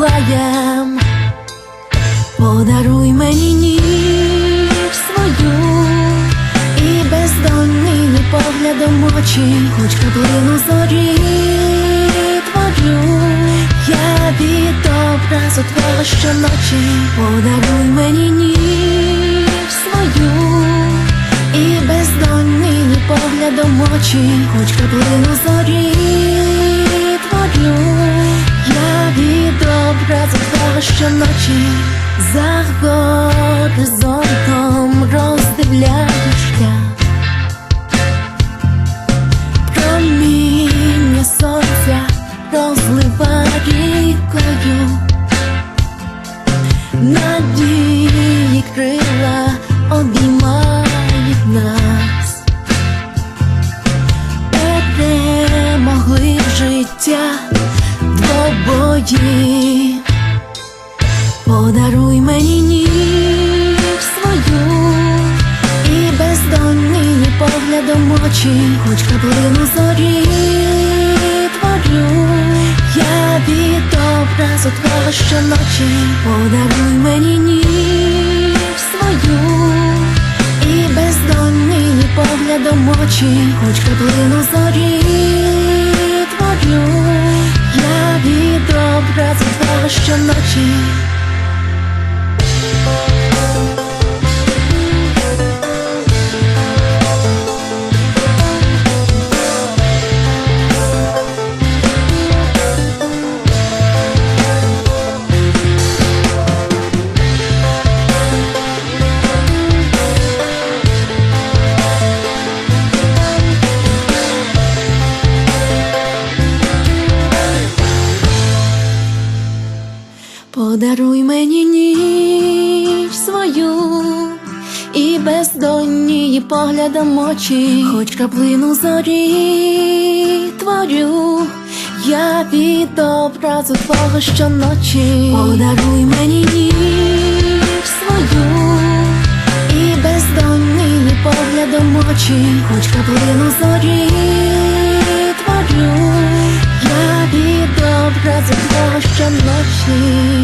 здолаєм. Подаруй мені ніж свою і бездонний поглядом очі, хоч краплину зорі творю. Я від образу твого щоночі, подаруй мені ніж свою і бездонний поглядом очі, хоч краплину зорі твого щоночі за горизонтом роздивляюсь шлях Проміння сонця розлива рікою Надії крила обіймають нас. Перемогли життя двобої Подаруй мені ніж свою і бездонний поглядом очі, хоч краплину зорі творю. Я від образу твого щоночі, подаруй мені ніж свою і бездонний поглядом очі, хоч краплину зорі щоночі. Бездонні поглядом очі, хоч краплину зорі творю, я від образу твого щоночі, подаруй мені ніч свою і бездонні поглядом очі, хоч краплину зорі творю, я від образу твого щоночі.